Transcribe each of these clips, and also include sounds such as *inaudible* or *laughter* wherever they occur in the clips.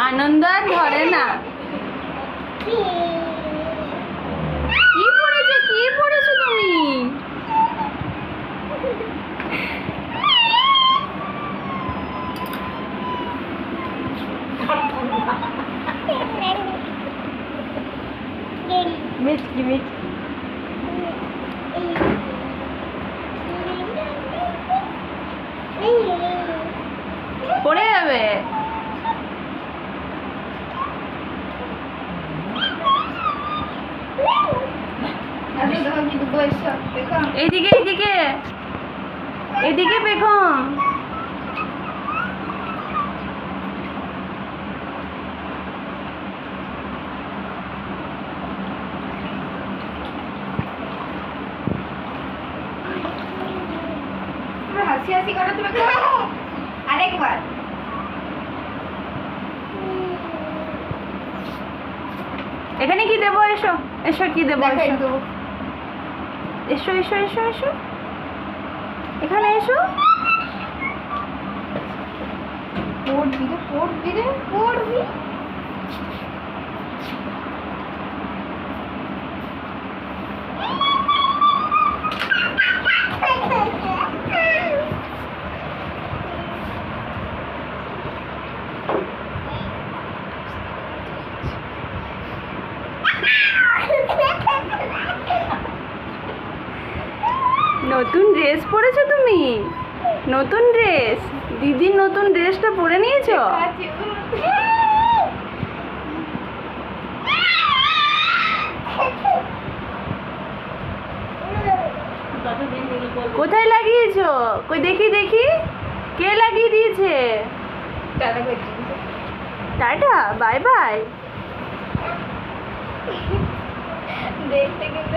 আনন্দ আর ধরে না। কি পড়েছে কি পড়েছো তুমি? মিচকি মিচকি এইদিকে এইদিকে এদিকে বেগম হাসি হাসি করো তুমি আরেকবার। এখানে কি দেবো? এসো। এসো কি দেবো? এসো। এসো এসো এসো এসো। এখানে এসো। পড়বি *laughs* নতুন ড্রেস পরেছো তুমি? নতুন ড্রেস দিদির নতুন ড্রেসটা পরে নিয়েছো? কোথায় লাগিয়েছো? কই দেখি দেখি। কে লাগিয়ে দিয়েছে? Tata tata bye bye. দেখতে কিন্তু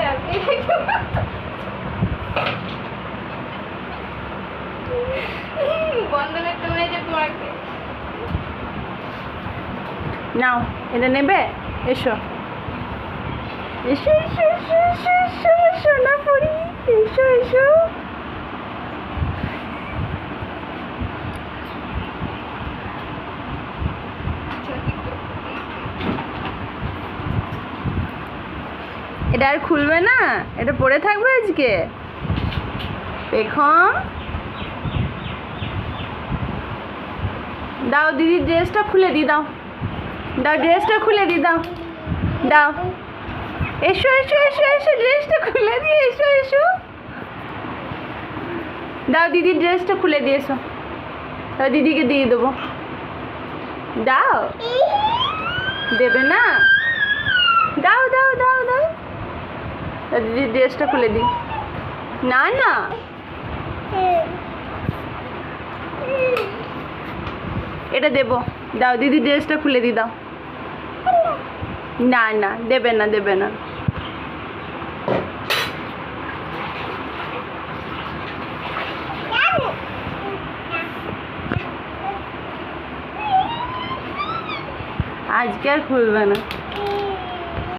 নাও এটা নেবে এসো এসো এসো এসো এসো এসো সোনা পড়ি এসো এসো এটা আর খুলবে না, এটা পড়ে থাকবে আজকে। পেখম দাও দিদির ড্রেসটা খুলে দি, দাও। দাও, ড্রেসটা খুলে দি, দাও। দাও। এসো এসো এসো এসো, ড্রেসটা খুলে দি, এসো এসো। দাও দিদির ড্রেসটা খুলে দিয়ে এসো। দাও, দিদিকে দিয়ে দেবো। দাও। দেবে না? দাও দাও দাও দাও। দিদির ড্রেসটা খুলে দি। না না। এটা দেবো। দাও, দিদি ড্রেসটা খুলে দি, দাও। না না, দেবে না দেবে না। আজকে আর খুলবে না।